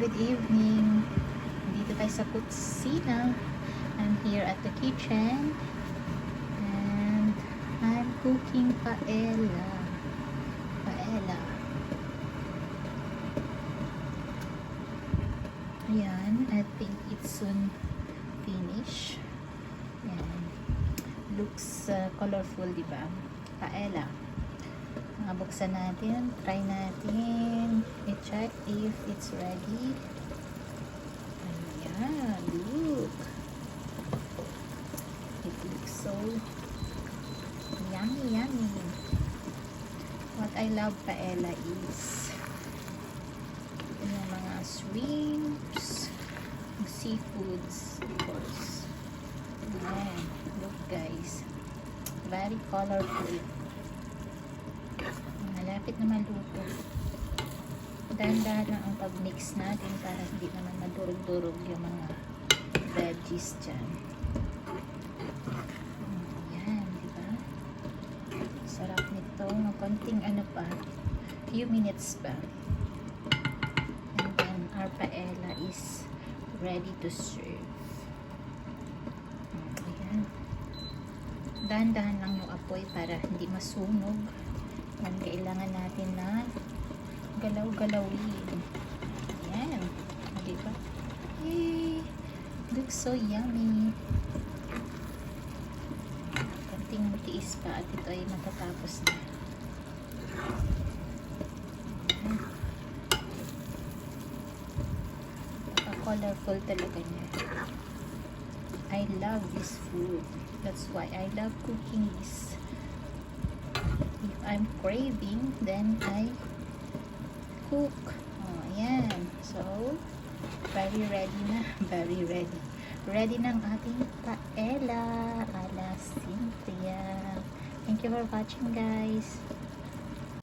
good evening. Dito tayo sa kusina. I'm here at the kitchen. And I'm cooking paella. Paella. Ayan, I think it's soon finish. Ayan. Looks uh, colorful, di ba? Paella. Mga natin. Try natin. I-check if it's ready. Ayan. Look. It looks so yummy, yummy. What I love paella is yung mga shrimps, seafoods, of course. Ayan. Look guys. Very colorful. Malapit na maluto. Dahan-dahan lang ang pag-mix natin para hindi naman madurog-durog yung mga veggies dyan. Ayan, di ba? Sarap nito. Ng konting ano pa. Few minutes pa. And then, our paella is ready to serve. Ayan. Dahan-dahan lang yung apoy para hindi masunog. Yan, kailangan natin na galaw-galawin. Ayan. O, diba? Yay! Looks so yummy. Konting matiis pa at ito ay matatapos na. Napaka-colorful talaga niya. I love this food. That's why I love cooking this. If I'm craving, then I cook. Oh, ayan. So, very ready na. Very ready. Ready ng ating paella ala Cynthia. Thank you for watching, guys.